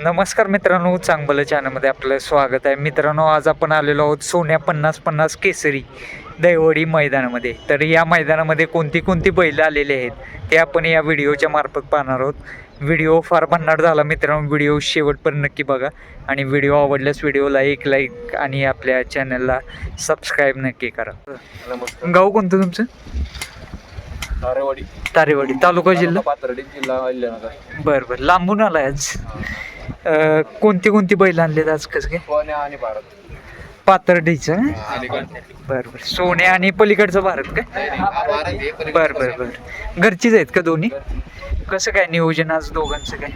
नमस्कार मित्रांनो चांगलं चॅनलमध्ये आपलं स्वागत आहे. मित्रांनो आज आपण आलेलो आहोत सोन्या पन्नास पन्नास केसरी दैवडी मैदानामध्ये. तर या मैदानामध्ये कोणती कोणती बैलं आलेली आहेत ते आपण या व्हिडिओच्या मार्फत पाहणार आहोत. व्हिडिओ फार भन्नाट झाला मित्रांनो व्हिडिओ शेवटपर्यंत नक्की बघा. आणि व्हिडिओ आवडल्यास व्हिडिओला एक लाईक आणि आपल्या चॅनलला सबस्क्राईब नक्की करा. गाव कोणतं तुमचं? नारेवाडी तारेवाडी तालुका जिल्हा? पाथर्डी जिल्हा बरं बरं. लांबून आलाय आज. अं, कोणती कोणती बैल आणलेत आज कसं काय? आणि भारत. पातर्डीचं आणि बरं बरं. सोने आणि पलीकडचं भारत काय? बरं बरं बरं. घरचीच आहेत का दोन्ही? कसं काय नियोजन आज दोघांचं काय?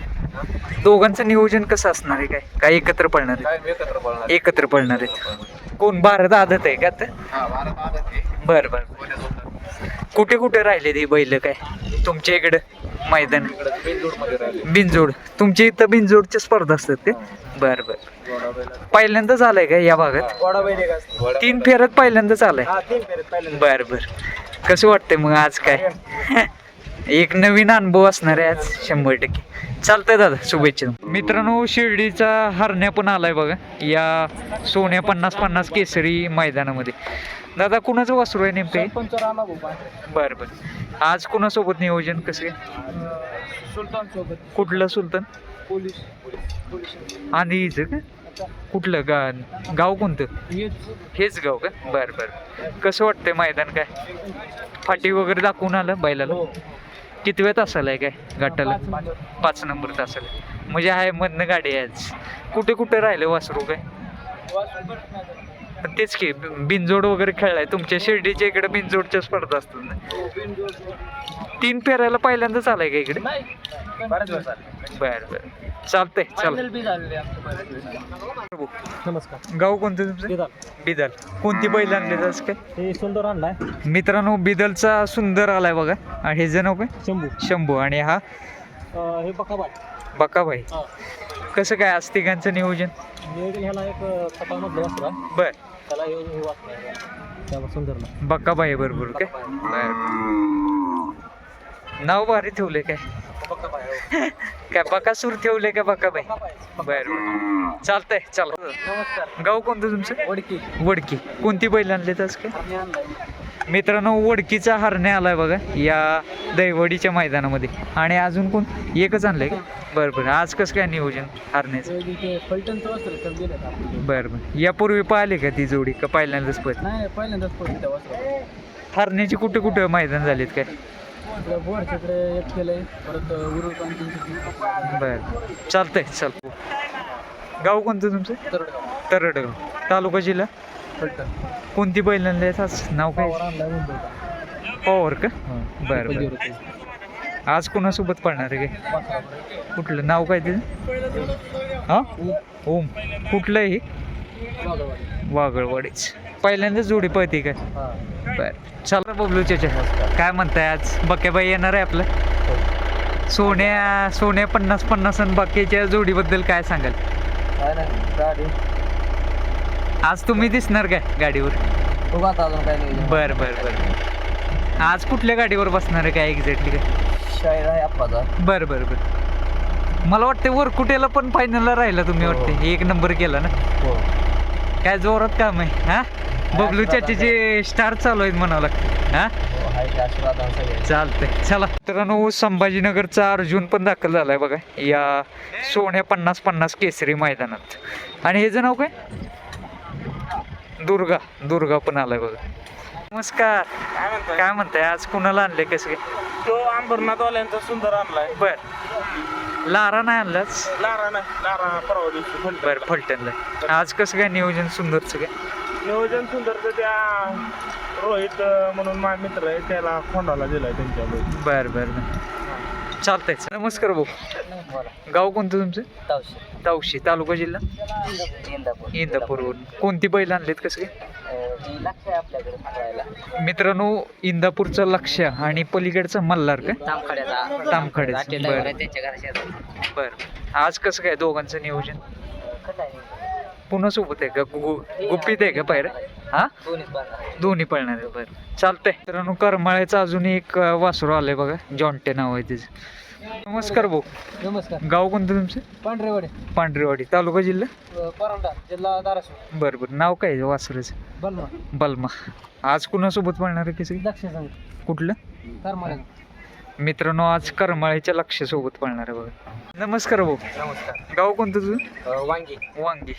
दोघांचं नियोजन कसं असणार आहे काय? काय एकत्र पळणार आहे काय एकत्र पळणार एकत्र पळणार आहेत. कोण? भारत आदत आहे का हा भारत आहे. बरं बरं सोन्या सुंदर. कुठे कुठे राहिले ते बैल काय? तुमच्या इकडं? मैदान. बिनजोड. तुमच्या इथं बिनजोडच्या स्पर्धा असतात का बरं बरं. पहिल्यांदाच आलाय का या भागात? तीन फेऱ्यात पहिल्यांदाच आलाय हा पहिल्यांदा. बर बर. कसं वाटतंय मग आज काय? एक नवीन अनुभव असणार आहे आज शंभर टक्के. चालतंय दादा शुभेच्छा मित्रांनो शिर्डीचा हरण्या पण आलाय बघा. या सोन्या पन्नास पन्नास केसरी मैदानामध्ये. दादा कुणाचं वासरू आहे नेमकं? सरपंच राणा भोपा. बर बर. आज कुणासोबत नियोजन कसं सुलतान सोबत कुठलं सुलतान? पोलीस. हिचं का? कुठलं गा गाव कोणतं? हेच. गाव का? बर बर. कसं वाटतंय मैदान काय? फाटी वगैरे दाखवून आलं बैलाला? हो. कितव्या तासाला आहे काय गटाला पाच नंबर. तासाला म्हणजे आहे मधनं गाडी आहे आज. कुठे कुठे राहिले वासरू काय? तेच की बिनजोड वगैरे खेळलाय. तुमच्या शिर्डीच्या इकडे बिनजोडच्या स्पर्धा असतात ना. तीन पेरायला पहिल्यांदाच आलाय का इकडे. बर बर. चालतंय चल. नमस्कार. गाव कोणतं तुमचं? बिदल. कोणती बैल आणले आज काय? हे सुंदर आणलाय. मित्रांनो बिदलचा सुंदर आलाय बघा. आणि हे जण काय? शंभू. शंभू. आणि हा? हे बकाबाय बकाबाई. कसं काय आज तिघांचं नियोजन? नियोजन ह्याला एक बर. त्याला हे हे वाचलं त्याला सुंदरला. बकाबाई बरोबर काय बर. नाव भारी ठेवले काय? काय बकासूर ठेवले का बकाबाई. बर बर. चालतंय चला. नमस्कार. गाव कोणतं तुमचं? वडकी. वडकी. कोणती बैल आणलेत आज काय? आम्ही आणलाय. मित्रांनो वडकीचा हरणे आलाय बघा या दैवडीच्या मैदानामध्ये. आणि अजून कोण? एकच आणलंय का? बरं बरं. आज कसं काय नियोजन हरण्याचं? बरं बरं. यापूर्वी पाहिले का ती जोडी का पहिल्यांदाच पण हरण्याची कुठे कुठे मैदान झालेत काय? बरं. चालतंय चाल गाव कोणतं तुमचं? तरडगाव. तरडगाव. तालुका जिल्हा? कोणती बैल आणली नाव काय? पावर का? बरं बरं. आज कोणासोबत पडणार आहे काय? कुठलं? नाव काय तिथं हां? ओम. कुठलं हे वागळवाडीच पहिल्यांदाच जोडी पळते काय? बर. चला बबलू चाचा. काय म्हणताय आज? बक्याबाई येणार आहे आपलं? सोन्या सोन्या पन्नास पन्नास आणि बाकीच्या जोडीबद्दल काय सांगाल? काय नाही गाडी. आज तुम्ही दिसणार काय गाडीवर? बघू आता अजून काय नाही. बर बर बर. आज कुठल्या गाडीवर बसणार आहे काय एक्झॅक्टली काय? शाहीर आहे आप्पाचा. बर बर बर. मला वाटतं वरकुटेला पण फायनलला राहिला तुम्ही हो. वाटते एक नंबर केला ना? हो. काय जोरात काम आहे हा? बबलू चाचीचे स्टार चालू आहेत म्हणावं लागतं हा? हो आहे ते आशीर्वाद आहे सगळे. चालतंय. चला. मित्रांनो संभाजीनगरचा अर्जुन पण दाखल झालाय बघा. या सोन्या पन्नास पन्नास केसरी मैदानात. आणि ह्याचं नाव काय? दुर्गा दुर्गा पण आलाय बघा. नमस्कार. काय म्हणताय? काय म्हणताय आज कुणाला आणले कसं काय? तो अंबरनाथवाल्यांचा सुंदर आणलाय. बर. लारा नाही आणलाच? लारा नाही. लारा परवा दिवशी फलटण. बर फलटणला. आज कसं काय नियोजन सुंदरचं काय? नियोजन सुंदरचं त्या रोहित अं, म्हणून माझा मित्र आहे त्याला खोंडाला दिलाय त्यांच्या बर बर बर. चालतंय नमस्कार भाऊ. गाव कोणतं तुमचं? तावशी. तालुका जिल्हा? इंदापूरवरून. कोणती बैल आणलेत कसं काय? आपल्याकडे सांगायला मित्रांनो इंदापूरचं लक्ष आणि पलीकडचं मल्हार का? तामखड्याचा. तामखडेचं बरं. त्यांच्या घराच्या बरं. आज कसं काय दोघांचं नियोजन? पुन्हा सोबत आहे का? गु- गु- गुपित आहे का पायऱ्या हा? दोन्ही पळणार आहे बरं. चालतंय. मित्रांनो करमाळ्याचं अजून एक वासरू आलंय बघा. जॉन्टे नाव आहे त्याचं. नमस्कार भाऊ. नमस्कार. गाव कोणतं तुमचं? पांढरेवाडे. पांढरेवाडी. तालुका जिल्हा? परांडा जिल्हा धाराशिव. बरं बरं. नाव काय वासराचं? बलमा. बलमा. आज कुणासोबत पळणार आहे कसं दक्ष कुठलं? मित्रांनो आज करमाळ्याच्या लक्षासोबत पळणार आहे बघा. नमस्कार भाऊ. नमस्कार. गाव कोणतं तुझं? वांगी. वांगी.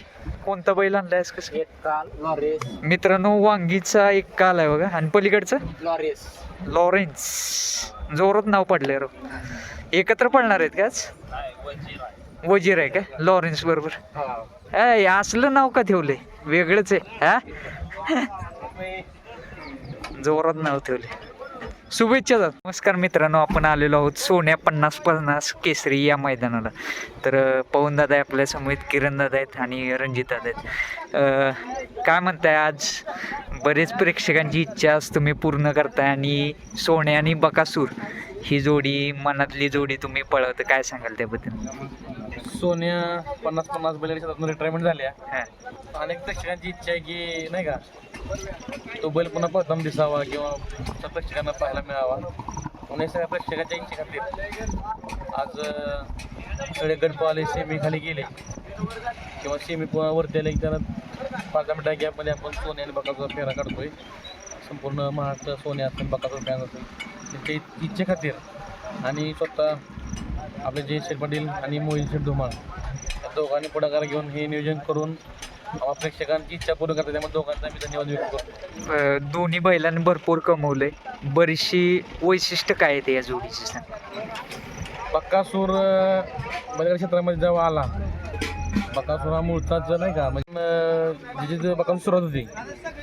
कोणता बैल आणलाय आज कसं? एक काल लॉरेस. मित्रांनो वांगीचा एक काल आहे बघा. आणि पलीकडचं? लॉरेस. लॉरेन्स. जोरात नाव पडलंय राव एकत्र पळणार आहेत का आज? वजीर आहे. का? लॉरेन्स बरोबर. ए असलं नाव का ठेवलंय? वेगळंच आहे हा? जोरात नाव ठेवले शुभेच्छा नमस्कार मित्रांनो आपण आलेलो आहोत सोन्या पन्नास पन्नास केसरी या मैदानाला. तर पवनदादा पवन दादा आहे आपल्यासमोर किरण दादा आहेत आणि रणजित दादा आहेत. काय म्हणताय आज? बरेच प्रेक्षकांची इच्छा आज तुम्ही पूर्ण करताय आणि सोन्या आणि बकासूर ही जोडी मनातली जोडी तुम्ही पळवत काय सांगाल त्याबद्दल? सोन्या पन्नास पन्नास बैल रिटायरमेंट झाल्या हां. अनेक प्रेक्षकांची इच्छा आहे की नाही का तो बैल पुन्हा प्रथम दिसावा किंवा त्या प्रेक्षकांना पाहायला मिळावा. म्हणून हे सगळ्या प्रेक्षकांच्या इच्छा खातीर आज अं, सगळे गणपवाले सेमी खाली गेले. किंवा सेमी वरती आले की त्याला पाच दहा मिनिटा गॅपमध्ये आपण सोने आणि बकाचा फेरा काढतोय. संपूर्ण महाराष्ट्र सोने असेल बकाचा फॅन असेल त्यांच्या इ- इच्छेखातीर आणि स्वतः आपले जे शेठ पाटील आणि मोहित शेठ धुमाळ या दोघांनी पुढाकार घेऊन हे नियोजन करून प्रेक्षकांची इच्छा पूर्ण करतात. त्यामुळे दोघांचा मी धन्यवाद व्यक्त करतो. दोन्ही बैलांनी भरपूर कमवलंय. बरीचशी वैशिष्ट्य काय आहे ते या जोडीची सांग. बक्कासूर बऱ्याच क्षेत्रामध्ये जेव्हा आला बकासुरा हा जर नाही का? म्हणजे जिथे जे सुरुवात होती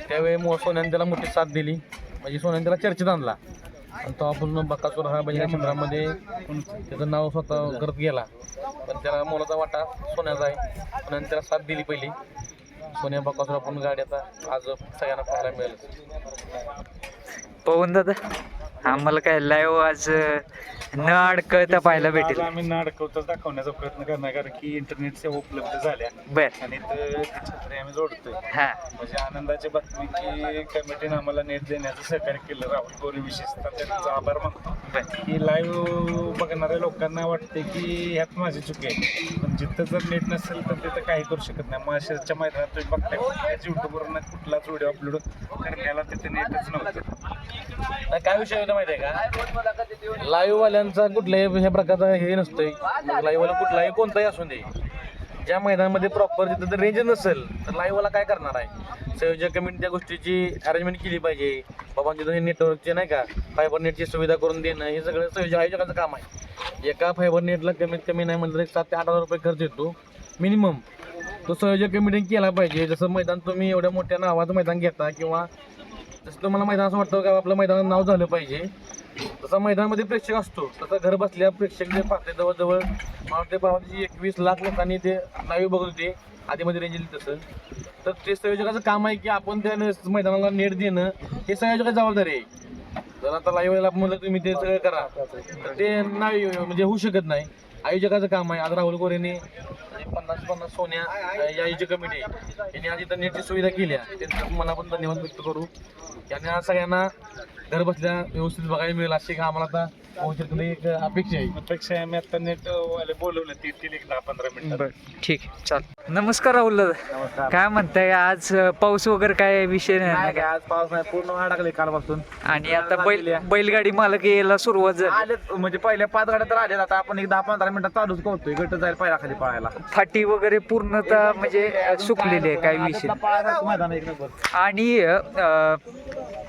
त्यावेळी मो सोन्याने त्याला मोठी साथ दिली. म्हणजे सोन्याने त्याला चर्चेत आणला. आणि तेव्हापासून बक्कासूर हा बैलगाडी क्षेत्रामध्ये त्याचं नाव स्वतः करत गेला. पण त्याला मोलाचा वाटा सोन्याचा आहे. सोन्याने त्याला साथ दिली पहिली. सोन्या बक्कासूर आपण गाड्याचा आज सगळ्यांना पाहायला मिळेल. पवन दादा? आम्हाला काय लाईव्ह आज न अडकळता पाहायला भेटेल. आम्ही नाटकवतच दाखवण्याचा प्रयत्न करणार कारण की इंटरनेट सेवा उपलब्ध झाल्या. बर. आणि ते छत्री आम्ही जोडतोय. हा. म्हणजे आनंदाची बातमी की कमिटीने आम्हाला नेट देण्याचं सहकार्य केलं. राहुल गोरे विशेषतः त्यांचा आभार मानतो. की लाईव्ह बघणाऱ्या लोकांना वाटते की ह्यात माझी चुकी आहे. पण जिथं जर नेट नसेल तर तिथं काही करू शकत नाही. माळशेरच्या मैदानात तुम्ही बघताय. कुठल्याच युट्यूबवरून कुठलाच व्हिडिओ अपलोड करण्याला तिथे नेटच नव्हतं. नाही, काय विषय होता माहिती आहे का? लाईव्ह वाल्यांचा कुठल्याही ह्या प्रकारचा हे नसतंय. लाईव्ह वाला कुठलाही कोणताही असू दे. ज्या मैदानामध्ये प्रॉपर तिथं जर रेंज नसेल तर लाईव्ह वाला काय करणार आहे? संयोजक कमिटी त्या गोष्टीची अरेंजमेंट केली पाहिजे. बाबा तिथं नेटवर्कचे नाही का फायबर नेटची सुविधा करून देणं हे सगळं संयोजक आयोजकाचं काम आहे. एका फायबर नेटला कमीत कमी नाही म्हटलं तरी सात ते आठ हजार रुपये खर्च येतो. मिनिमम तो संयोजक कमिटीने केला पाहिजे. जसं मैदान तुम्ही एवढ्या मोठ्या नावाचं मैदान घेता किंवा जसं तुम्हाला मैदान असं वाटतं का आपलं मैदानात नाव झालं पाहिजे तसा मैदानामध्ये प्रेक्षक असतो. तसं घर बसल्या प्रेक्षक जे पाहते जवळजवळ मला वाटते एकवीस लाख लोकांनी ते लाईव्ह बघत होते. आधीमध्ये रेंज दिली तसं. तर ते संयोजकाचं काम आहे की आपण त्या मैदानाला नेट देणं हे संयोजकाची जबाबदारी आहे. जर आता लाईव्हला आपण म्हणलं तुम्ही ते सगळं करा तर ते नाही म्हणजे होऊ शकत नाही. आयोजकाचं काम आहे. आज राहुल गोरेने म्हणजे पन्नास पन्नास सोन्या या आयोजक कमिटी यांनी आज इथं नेटची सुविधा केल्या त्यांचं मला पण धन्यवाद व्यक्त करू. यांनी आज सगळ्यांना घर बसल्या व्यवस्थित बघायला मिळेल अशी एक आम्हाला आता एक अपेक्षा आहे. अपेक्षा आम्ही आता नेट वाले बोलवले ते येतील एक दहा पंधरा मिनिटात बर. ठीक आहे चाल. नमस्कार राहुल दादा. नमस्कार. काय म्हणताय आज पाऊस वगैरे काय विषय नाही ना आज पाऊस नाही पूर्ण अडकले कालपासून. आणि आता बैल बैलगाडी मालक यायला सुरुवात झाली. आले म्हणजे पहिल्या पाच गाड्या तर आल्या आता आपण एक दहा पंधरा मिनिटात चालूच करतोय गट जाईल पहिला खाली पळायला. फाटी वगैरे पूर्णतः म्हणजे सुकलेली आहे काय विषय नाही. पळायला मैदान एक नंबर. आणि अं,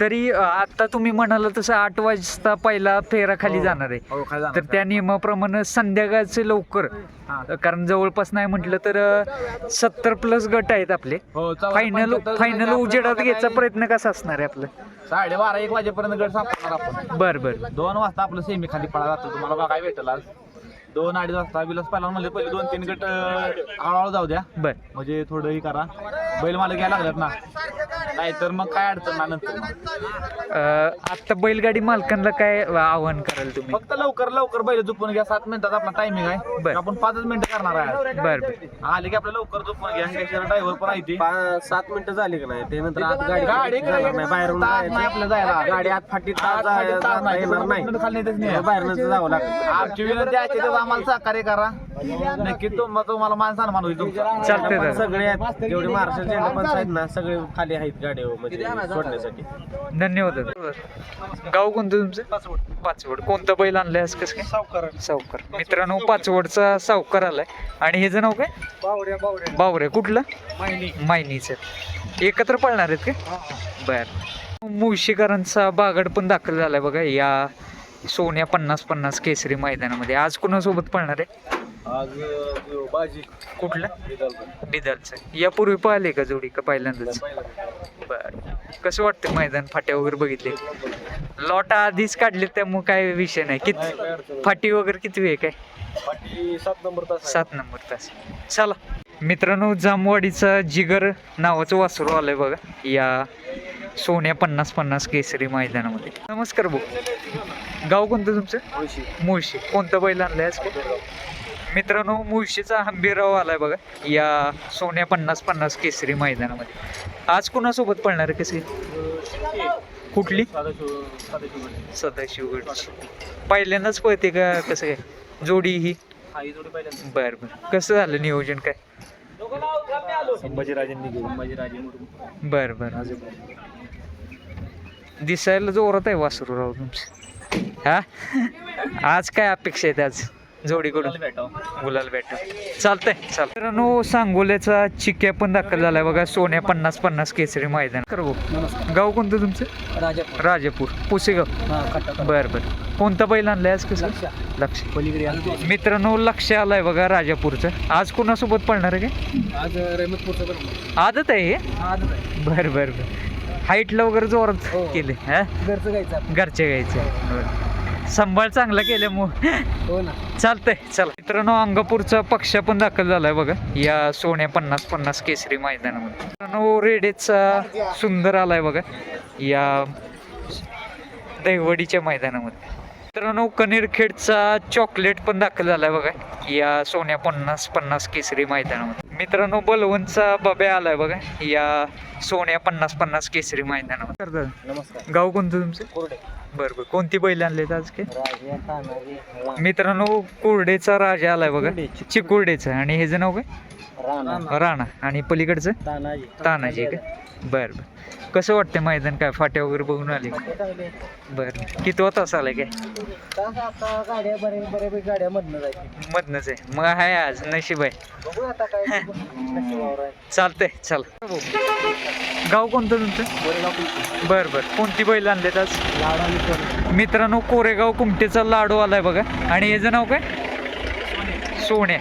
तरी आता तुम्ही म्हणाल तसं आठ वाजता पहिला फेरा खाली जाणार आहे. हो तर त्या नियमाप्रमाणे संध्याकाळचे लवकर हा. कारण जवळपास नाही म्हटलं तर सत्तर प्लस गट आहेत आपले. हो फायनल फायनल उजेडात घ्यायचा प्रयत्न कसा असणार आहे आपलं? साडे बारा एक वाजेपर्यंत गट सापडणार आपण. बर बर. दोन वाजता आपलं सेमी खाली पळा जातो. तुम्हाला बघायला भेटेल आज. दोन अडीच वाजता बिलस पहिला म्हणजे पहिले दोन तीन गट हळूहळू जाऊ द्या. बर. म्हणजे थोडं हे करा. बैल मला घ्यायला लागल्यात ना. नाहीतर मग काय अडचण नाही नंतर. अं, आता बैलगाडी मालकांना काय आव्हान कराल तुम्ही? फक्त लवकर लवकर बैल झोपून घ्या. सात मिनिटात आपला टायमिंग आहे. बर. आपण पाचच मिनिटं करणार आहे. बर बर. आले की आपल्या लवकर झोपून घ्या. ड्रायव्हर पण आहे ती. सात मिनिटं झाली की नाही? ते गाडी गाडी नाही. बाहेरून नाही. आपल्याला जायला. गाडी आत फाटी नाही, येणार नाही. नाही बाहेरनं जावं लागेल. आमची विनंती आहे आम्हाला सहकार्य करा. नक्की तुम तुम्हाला मान सन्मान होईल तुमचा. चालतंय पण दादा सगळे आहेत जेवढे महाराष्ट्र झेंडा पण आहेत ना सगळे खाली आहेत गाडीवर म्हणजे सोडण्यासाठी. धन्यवाद दादा. गाव कोणतं तुमचं? पाचवड. कोणतं बैल आणलंय आज? कसं काय? सावकार. सावकार. मित्रांनो पाचवडचा सावकार आलाय. आणि ह्याचं नाव काय? बावड्या बावड्या. बावरे कुठलं? मायनीचं. एकत्र पळणार आहेत का बर. मुळशीकरांचा बागड पण दाखल झालाय बघा. या सोन्या पन्नास पन्नास केसरी मैदानामध्ये. आज कोणासोबत पळणार आहे? आज बाजी. कुठलं? बिदलचं. यापूर्वी पाहिले का जोडी का पहिल्यांदाच? बर. कसं वाटतं मैदान फाट्या वगैरे बघितले? लॉट आधीच काढले त्यामुळे काय विषय नाही. किती फाटी वगैरे किती आहे काय? सात नंबर तास सात नंबर तास. चला. मित्रांनो जामवाडीचा जिगर नावाचं वासरू आलंय बघा. या सोन्या पन्नास पन्नास केसरी मैदानामध्ये. नमस्कार भाऊ. गाव कोणतं तुमचं? मुळशी. कोणतं बैल आणलंय आज? काय? मित्रांनो मुळशीचा हंबीरराव आलाय बघा. या सोन्या पन्नास पन्नास केसरी मैदानामध्ये. आज कुणासोबत पळणार आहे कसे कुठली? सदाशिवगडची पहिल्यांदाच पळते का कसं काय? जोडी ही? बर बर. कसं झालं नियोजन काय? बर बर. दिसायला जोरात आहे वासरूराव तुमचं. हा? आज काय अपेक्षा आहेत आज? जोडीकडून. गुलाल भेटा. चालतंय चाल मित्रांनो सांगोल्याचा चिक्या पण दाखल झालाय बघा. सोन्या पन्नास पन्नास केसरी मैदान. कर भाऊ. गाव कोणतं तुमचं? राजापूर. राजापूर. पुसेगाव. हा बर बर. कोणता बैल आणलाय आज कसं? लक्ष मित्रांनो लक्ष आलाय बघा राजापूरचं. आज कुणासोबत पळणार आहे काय? आज रेहमतपूरचं बरं आदत आहे हे? आज बर बर बर. हाईटला वगैरे जोरात हो. केले हा? घरचं गायचं घरच्या गायचं सांभाळ चांगला केल्यामुळे हो ना. चालतंय चला. मित्रांनो अंगापूरचा पक्ष पण दाखल झालाय बघा. या सोन्या पन्नास पन्नास केसरी मैदानामध्ये. मित्रांनो रेडेचा सुंदर आलाय बघा. या दहिवडीच्या मैदानामध्ये. मित्रांनो कनेरखेडचा चॉकलेट पण दाखल झालाय बघा. या सोन्या पन्नास पन्नास केसरी मैदानामध्ये. मित्रांनो बलवंतचा बब्या आलाय बघा. या सोन्या पन्नास पन्नास केसरी मैदानामध्ये. नमस्कार. गाव कोणतं तुमचं? कोरडे. बरं बरं. कोणती बैल आणलेत आज काय राजे तानाजी मित्रांनो कुर्डेचा राजा आलाय बघा. कुर्डे, चिकुर्डेचा. आणि ह्याचं नाव काय? राणा. राणा. आणि पलीकडचं? तानाजी. का? बरं बरं. कसं वाटतं मैदान काय? फाट्या वगैरे बघून आले का? बरं. किती तास आलाय काय? आता गाड्या बरे बऱ्यापैकी गाड्या मधनं जायची मधनच आहे. मग आहे आज. नशीब आहे. बघू आता काय नशिबावर आहे. चालतंय. चला. गाव कोणतं तुमचं? बरं बरं. कोणती बैल आणलेत आज? लाडू आणि कोरडे. मित्रांनो कोरेगाव कुमटेचा लाडू आलाय बघा. आणि याचं नाव काय? सोन्या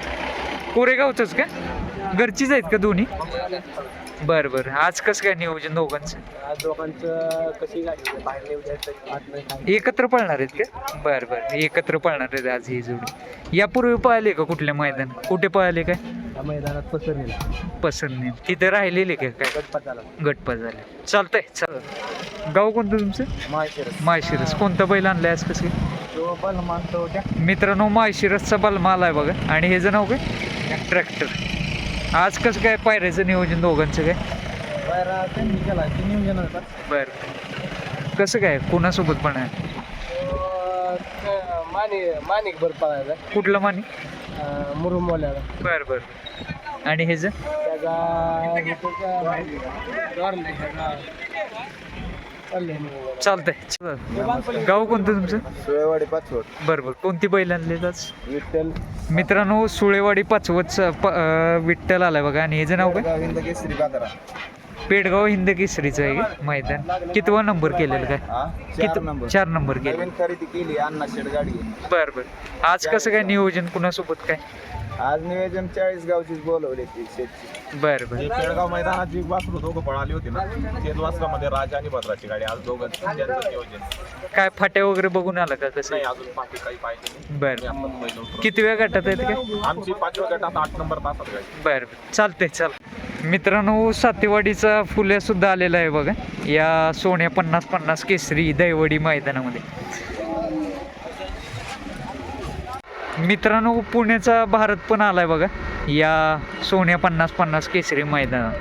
कोरेगावचंच का घरचीच आहेत का दोन्ही? बरं बरं. आज कसं काय नियोजन दोघांचं? कशी गाडी? बाहेर. एकत्र पळणार आहेत का बरं बरं. एकत्र पळणार आहेत आज ही जोडी. यापूर्वी पळाले का कुठल्या मैदान कुठे पळाले काय? मैदानात पसरलेला. पसंत तिथे राहिलेले का काय? गटपात झाला. चालतंय चल. गाव कोणतं तुमचं? माहेशिरस माळशिरस. कोणता बैल आणलाय आज कसं? तो बलमान तो त्या मित्रांनो माळशिरसचा बलमा आलाय बघा. आणि ह्याचं नाव काय ट्रॅक्टर. आज कसं काय पायऱ्याचं नियोजन दोघांचं काय? बाहेर त्यांनी केला. ते नियोजन होतं. बरं. कसं काय? कोणासोबत पण आहे? मानिक मानिक भर पळायचा कुठलं मानी? मुरुमवाल्याला बरं बरं. आणि हे. चाललंय मग. चालतंय. चल. गाव कोणतं तुमचं? सुळेवाडी पाचवड. बरं बरं. कोणती बैल आणली आज? विठ्ठल. मित्रांनो सुळेवाडी पाचवतचं प अं, विठ्ठल आलाय बघा. आणि ह्याचं नाव काय? गोविंद केसरी बाजारा पेडगाव हिंद केसरीचं आहे का? मैदान. कितवा नंबर केलेलं काय? किती? चार नंबर केलं नवीन खरेदी केली अण्णा शेड गाडी बरं बरं. आज कसं काय नियोजन? कुणासोबत काय? आज नियोजन चाळीस गावचीच बोलवली ती शेतची बरं बरं. पेडगाव मैदानात जी वासरू दोघं पळाली होती ना. तेच वासरामध्ये राजा आणि भद्राची गाडी. आज दोघं त्यांचं नियोजन. काय फाट्या वगैरे बघून आलं का कसं? नाही अजून बाकी काही पाहिजे नाही. बरं. बैल उतरवू. किती वेळ गटात आहेत काय? आमची पाचव्या गटात आठ नंबर तासात गाडी. बरं बरं. चालतंय चल मित्रांनो सातेवाडीचा फुले सुद्धा आलेला आहे बघा. या सोन्या पन्नास पन्नास केसरी दैवडी मैदानामध्ये. मित्रांनो पुण्याचा भारत पण आलाय बघा. या सोन्या पन्नास पन्नास केसरी मैदानात.